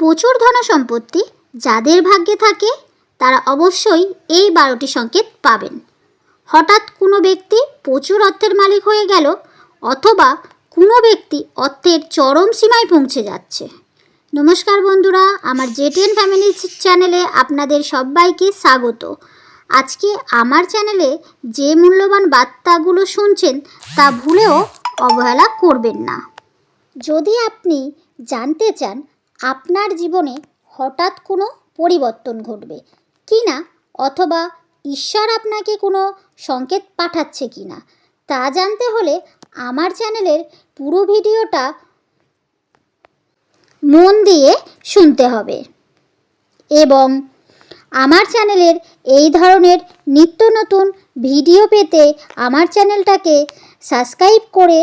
প্রচুর ধন সম্পত্তি যাদের ভাগ্যে থাকে, তারা অবশ্যই এই বারোটি সংকেত পাবেন। হঠাৎ কোনো ব্যক্তি প্রচুর অর্থের মালিক হয়ে গেল অথবা কোনো ব্যক্তি অর্থের চরম সীমায় পৌঁছে যাচ্ছে। নমস্কার বন্ধুরা, আমার জেটেন ফ্যামিলি চ্যানেলে আপনাদের সবাইকে স্বাগত। আজকে আমার চ্যানেলে যে মূল্যবান বার্তাগুলো শুনছেন তা ভুলেও অবহেলা করবেন না। যদি আপনি জানতে চান আপনার জীবনে হঠাৎ কোনো পরিবর্তন ঘটবে কি না? অথবা ঈশ্বর আপনাকে কোনো সংকেত পাঠাচ্ছে কি না? তা জানতে হলে আমার চ্যানেলের পুরো ভিডিওটা মন দিয়ে শুনতে হবে। এবং আমার চ্যানেলের এই ধরনের নিত্য নতুন ভিডিও পেতে আমার চ্যানেলটাকে সাবস্ক্রাইব করে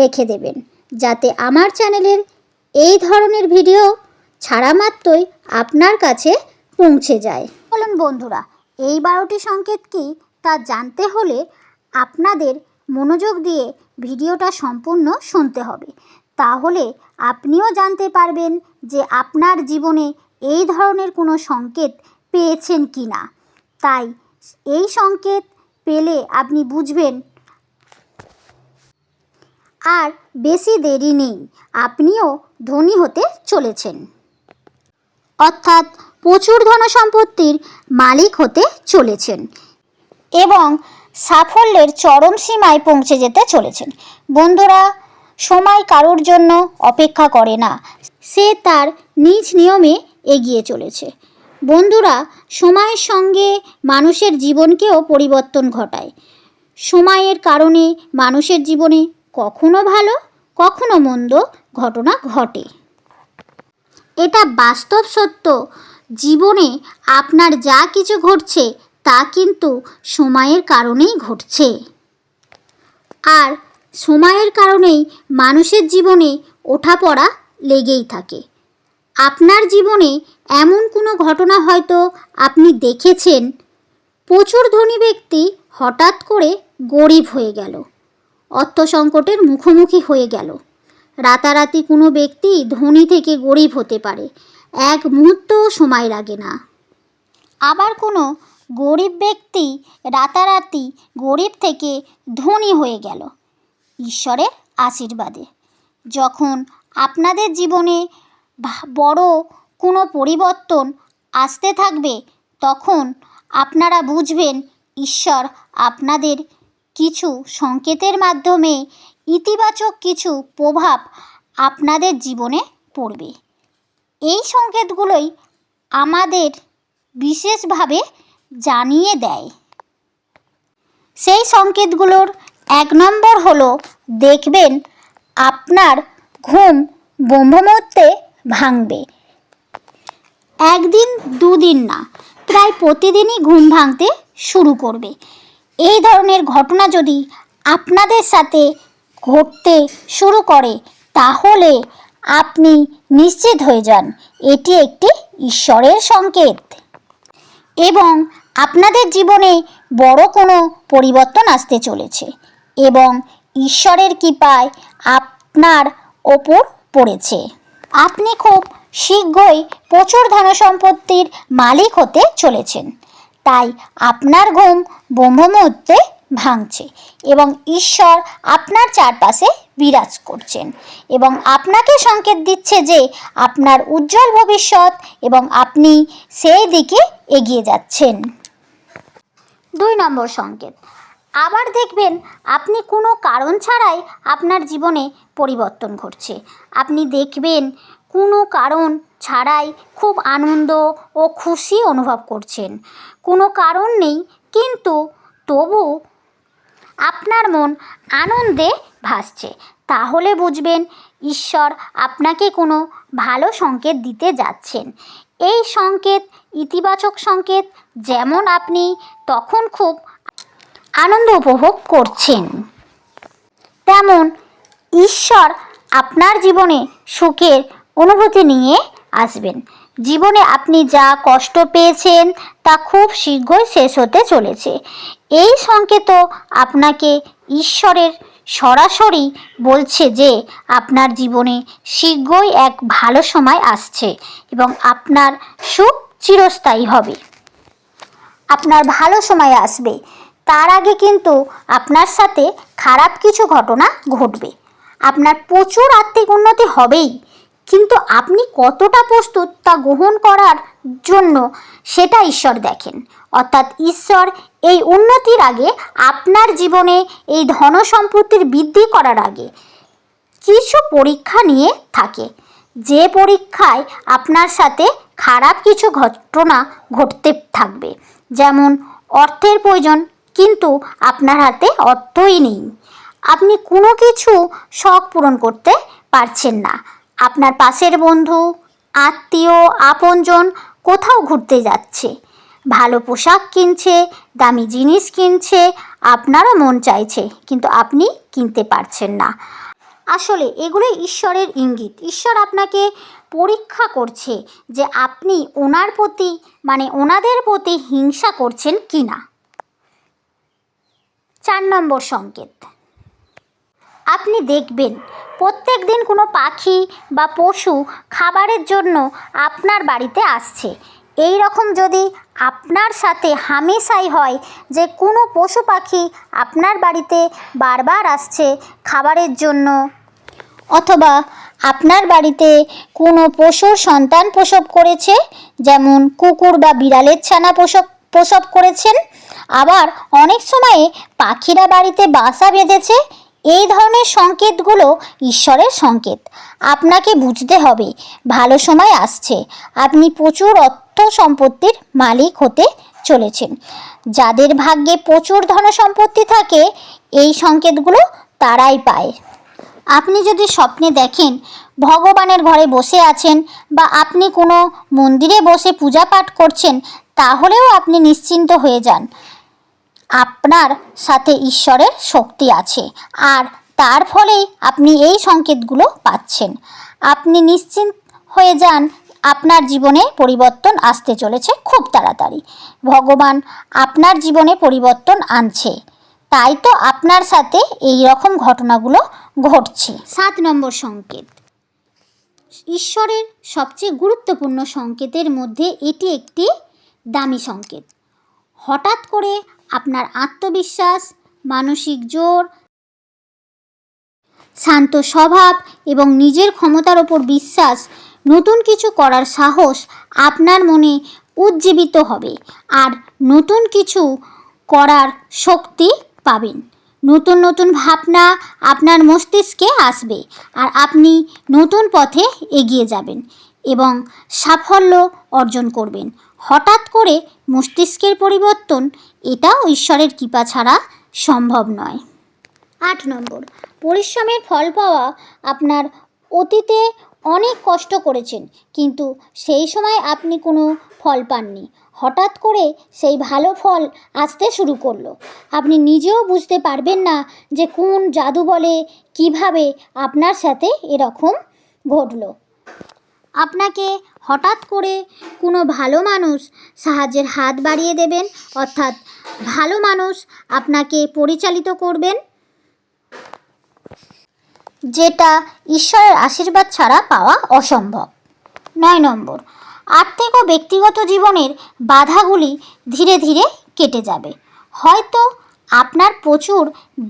রেখে দেবেন, যাতে আমার চ্যানেলের এই ধরনের ভিডিও ছাড়া মাত্রই আপনার কাছে পৌঁছে যায়। বলুন বন্ধুরা, এই বারোটি সংকেত কি তা জানতে হলে আপনাদের মনোযোগ দিয়ে ভিডিওটা সম্পূর্ণ শুনতে হবে। তাহলে আপনিও জানতে পারবেন যে আপনার জীবনে এই ধরনের কোনো সংকেত পেয়েছেন কি না তাই এই সংকেত পেলে আপনি বুঝবেন আর বেশি দেরি নেই। আপনিও ধনী হতে চলেছেন। অর্থাৎ প্রচুর ধনসম্পত্তির মালিক হতে চলেছেন এবং সাফল্যের চরম সীমায় পৌঁছে যেতে চলেছেন। বন্ধুরা, সময় কারোর জন্য অপেক্ষা করে না। সে তার নিজ নিয়মে এগিয়ে চলেছে। বন্ধুরা, সময়ের সঙ্গে মানুষের জীবনকেও পরিবর্তন ঘটায়। সময়ের কারণে মানুষের জীবনে কখনো ভালো, কখনো মন্দ ঘটনা ঘটে। এটা বাস্তব সত্য। জীবনে আপনার যা কিছু ঘটছে, তা কিন্তু সময়ের কারণেই ঘটছে। আর সময়ের কারণেই মানুষের জীবনে ওঠাপড়া লেগেই থাকে। আপনার জীবনে এমন কোনো ঘটনা হয়তো আপনি দেখেছেন, প্রচুর ধনী ব্যক্তি হঠাৎ করে গরিব হয়ে গেল। অর্থ সংকটের মুখোমুখি হয়ে গেল। রাতারাতি কোনো ব্যক্তি ধনী থেকে গরিব হতে পারে। এক মুহূর্তও সময় লাগে না। আবার কোনো গরিব ব্যক্তি রাতারাতি গরিব থেকে ধনী হয়ে গেল ঈশ্বরের আশীর্বাদে। যখন আপনাদের জীবনে বড় কোনো পরিবর্তন আসতে থাকবে, তখন আপনারা বুঝবেন ঈশ্বর আপনাদের কিছু সংকেতের মাধ্যমে ইতিবাচক কিছু প্রভাব আপনাদের জীবনে পড়বে। এই সংকেতগুলোই আমাদের বিশেষভাবে জানিয়ে দেয়। সেই সংকেতগুলোর এক নম্বর হলো, দেখবেন আপনার ঘুম ব্রহ্মমুহূর্তে ভাঙবে। একদিন, দুদিন না, প্রায় প্রতিদিনই ঘুম ভাঙতে শুরু করবে। এই ধরনের ঘটনা যদি আপনাদের সাথে ঘটতে শুরু করে, তাহলে আপনি নিশ্চিত হয়ে যান, এটি একটি ঈশ্বরের সংকেত। এবং আপনাদের জীবনে বড় কোনো পরিবর্তন আসতে চলেছে এবং ঈশ্বরের কৃপায় আপনার ওপর পড়েছে। আপনি খুব শীঘ্রই প্রচুর ধনসম্পত্তির মালিক হতে চলেছেন। তাই আপনার ঘুম ব্রহ্মমুহূর্তে ভাঙছে এবং ঈশ্বর আপনার চারপাশে বিরাজ করছেন এবং আপনাকে সংকেত দিচ্ছে যে আপনার উজ্জ্বল ভবিষ্যৎ এবং আপনি সেই দিকে এগিয়ে যাচ্ছেন। দুই নম্বর সংকেত। আবার দেখবেন আপনি কোনো কারণ ছাড়াই আপনার জীবনে পরিবর্তন ঘটছে। আপনি দেখবেন কোনো কারণ ছাড়াই খুব আনন্দ ও খুশি অনুভব করছেন। কোনো কারণ নেই, কিন্তু তবু আপনার মন আনন্দে ভাসছে। তাহলে বুঝবেন, ঈশ্বর আপনাকে কোনো ভালো সংকেত দিতে যাচ্ছেন। এই সংকেত, ইতিবাচক সংকেত যেমন আপনি তখন খুব আনন্দ উপভোগ করছেন, তেমন ঈশ্বর আপনার জীবনে সুখের অনুভূতি নিয়ে আসবেন। জীবনে আপনি যা কষ্ট পেয়েছেন, তা খুব শীঘ্রই শেষ হতে চলেছে। এই সংকেতও আপনাকে ঈশ্বরের সরাসরি বলছে যে, আপনার জীবনে শীঘ্রই এক ভালো সময় আসছে এবং আপনার সুখ চিরস্থায়ী হবে। আপনার ভালো সময় আসবে। তার আগে কিন্তু আপনার সাথে খারাপ কিছু ঘটনা ঘটবে। আপনার প্রচুর আর্থিক উন্নতি হবেই। কিন্তু আপনি কতটা প্রস্তুত তা গ্রহণ করার জন্য সেটা ঈশ্বর দেখেন। অর্থাৎ ঈশ্বর এই উন্নতির আগে আপনার জীবনে এই ধন সম্পত্তির বৃদ্ধি করার আগে কিছু পরীক্ষা নিয়ে থাকে। যে পরীক্ষায় আপনার সাথে খারাপ কিছু ঘটনা ঘটতে থাকবে, যেমন অর্থের প্রয়োজন, কিন্তু আপনার হাতে অর্থই নেই। আপনি কোনো কিছু শখ পূরণ করতে পারছেন না। আপনার পাশের বন্ধু, আত্মীয়, আপনজন কোথাও ঘুরতে যাচ্ছে। ভালো পোশাক কিনছে, দামি জিনিস কিনছে, আপনারও মন চাইছে, কিন্তু আপনি কিনতে পারছেন না। আসলে এগুলো ঈশ্বরের ইঙ্গিত। ঈশ্বর আপনাকে পরীক্ষা করছে যে আপনি ওনার প্রতি মানে ওনাদের প্রতি হিংসা করছেন কি না চার নম্বর সংকেত। আপনি দেখবেন, প্রত্যেক দিন কোনো পাখি বা পশু খাবারের জন্য আপনার বাড়িতে আসছে। এই রকম যদি আপনার সাথে হামেশাই হয় যে কোনো পশু পাখি আপনার বাড়িতে বারবার আসছে খাবারের জন্য, অথবা আপনার বাড়িতে কোনো পশুর সন্তান প্রসব করেছে, যেমন কুকুর বা বিড়ালের ছানা প্রসব প্রসব করেছেন, আবার অনেক সময়ে পাখিরা বাড়িতে বাসা বেঁধেছে এই ধরনের সংকেতগুলো ঈশ্বরের সংকেত। আপনাকে বুঝতে হবে, ভালো সময় আসছে। আপনি প্রচুর অর্থ সম্পত্তির মালিক হতে চলেছেন। যাদের ভাগ্যে প্রচুর ধন সম্পত্তি থাকে, এই সংকেতগুলো তারাই পায়। আপনি যদি স্বপ্নে দেখেন, ভগবানের ঘরে বসে আছেন বা আপনি কোনো মন্দিরে বসে পূজা পাঠ করছেন, তাহলেও আপনি নিশ্চিন্ত হয়ে যান। আপনার সাথে ঈশ্বরের শক্তি আছে আর তার ফলেই আপনি এই সংকেতগুলো পাচ্ছেন। আপনি নিশ্চিন্ত হয়ে যান, আপনার জীবনে পরিবর্তন আসতে চলেছে খুব তাড়াতাড়ি। ভগবান আপনার জীবনে পরিবর্তন আনছে। তাই তো আপনার সাথে এই রকম ঘটনাগুলো ঘটছে। সাত নম্বর সংকেত। ঈশ্বরের সবচেয়ে গুরুত্বপূর্ণ সংকেতের মধ্যে এটি একটি দামি সংকেত। হঠাৎ করে আপনার আত্মবিশ্বাস, মানসিক জোর, শান্ত স্বভাব এবং নিজের ক্ষমতার ওপর বিশ্বাস, নতুন কিছু করার সাহস আপনার মনে উজ্জীবিত হবে। আর নতুন কিছু করার শক্তি পাবেন। নতুন নতুন ভাবনা আপনার মস্তিষ্কে আসবে আর আপনি নতুন পথে এগিয়ে যাবেন এবং সাফল্য অর্জন করবেন। হঠাৎ করে মস্তিষ্কের পরিবর্তন, এটাও ঈশ্বরের কৃপা ছাড়া সম্ভব নয়। আট নম্বর, পরিশ্রমের ফল পাওয়া আপনার অতীতে অনেক কষ্ট করেছেন, কিন্তু সেই সময় আপনি কোনো ফল পাননি। হঠাৎ করে সেই ভালো ফল আসতে শুরু করল। আপনি নিজেও বুঝতে পারবেন না যে কোন জাদু বলে কীভাবে আপনার সাথে এরকম ঘটলো। আপনাকে হঠাৎ করে কোনো ভালো মানুষ সাহায্যের হাত বাড়িয়ে দেবেন? অর্থাৎ ভালো মানুষ আপনাকে পরিচালিত করবেন? যেটা ঈশ্বরের আশীর্বাদ ছাড়া পাওয়া অসম্ভব। নয় নম্বর, আর্থিক ও ব্যক্তিগত জীবনের বাধাগুলি ধীরে ধীরে কেটে যাবে। হয়তো আপনার প্রচুর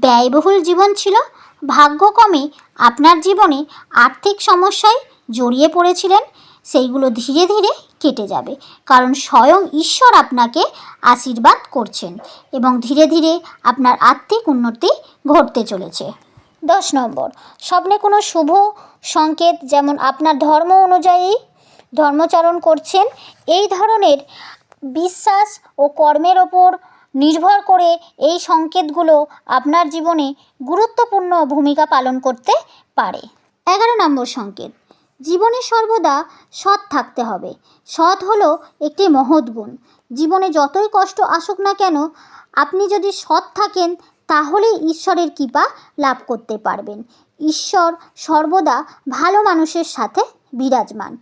ব্যয়বহুল জীবন ছিল ভাগ্যক্রমে আপনার জীবনে আর্থিক সমস্যায় জড়িয়ে পড়েছিলেন, সেইগুলো ধীরে ধীরে কেটে যাবে। কারণ স্বয়ং ঈশ্বর আপনাকে আশীর্বাদ করছেন এবং ধীরে ধীরে আপনার আর্থিক উন্নতি ঘটতে চলেছে। দশ নম্বর, স্বপ্নে কোনো শুভ সংকেত যেমন আপনার ধর্ম অনুযায়ী ধর্মচারণ করছেন, এই ধরনের বিশ্বাস ও কর্মের ওপর নির্ভর করে এই সংকেতগুলো আপনার জীবনে গুরুত্বপূর্ণ ভূমিকা পালন করতে পারে। এগারো নম্বর সংকেত জীবনে সর্বদা সৎ থাকতে হবে। সৎ হলো একটি মহৎ গুণ। জীবনে যতই কষ্ট আসুক না কেন, আপনি যদি সৎ থাকেন, তাহলেই ঈশ্বরের কৃপা লাভ করতে পারবেন। ঈশ্বর সর্বদা ভালো মানুষের সাথে বিরাজমান।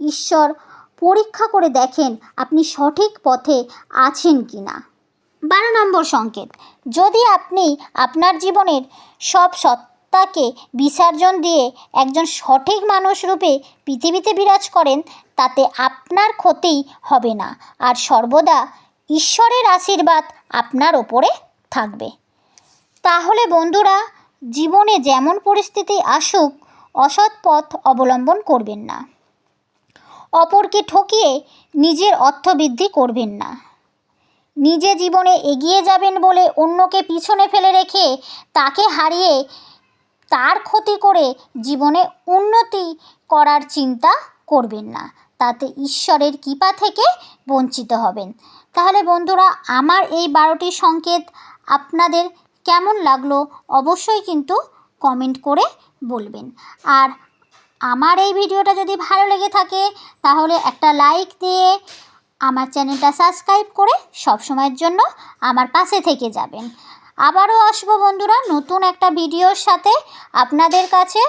ঈশ্বর পরীক্ষা করে দেখেন আপনি সঠিক পথে আছেন কি না বারো নম্বর সংকেত, যদি আপনি আপনার জীবনের সব সত্তাকে বিসর্জন দিয়ে একজন সঠিক মানুষ রূপে পৃথিবীতে বিরাজ করেন, তাতে আপনার ক্ষতি হবে না। আর সর্বদা ঈশ্বরের আশীর্বাদ আপনার ওপরে থাকবে। তাহলে বন্ধুরা, জীবনে যেমন পরিস্থিতি আসুক, অসৎ পথ অবলম্বন করবেন না। অপরকে ঠকিয়ে নিজের অর্থবৃদ্ধি করবেন না। নিজে জীবনে এগিয়ে যাবেন বলে অন্যকে পিছনে ফেলে রেখে তাকে হারিয়ে তার ক্ষতি করে জীবনে উন্নতি করার চিন্তা করবেন না। তাতে ঈশ্বরের কৃপা থেকে বঞ্চিত হবেন। তাহলে বন্ধুরা, আমার এই বারোটি সংকেত আপনাদের কেমন লাগল অবশ্যই কিন্তু কমেন্ট করে বলবেন। আর আমার এই ভিডিওটা যদি ভালো লেগে থাকে, তাহলে একটা লাইক দিয়ে আমার চ্যানেলটা সাবস্ক্রাইব করে সব সময়ের জন্য আমার পাশে থেকে যাবেন। আবারও আসব বন্ধুরা নতুন একটা ভিডিওর সাথে। আপনাদের কাছে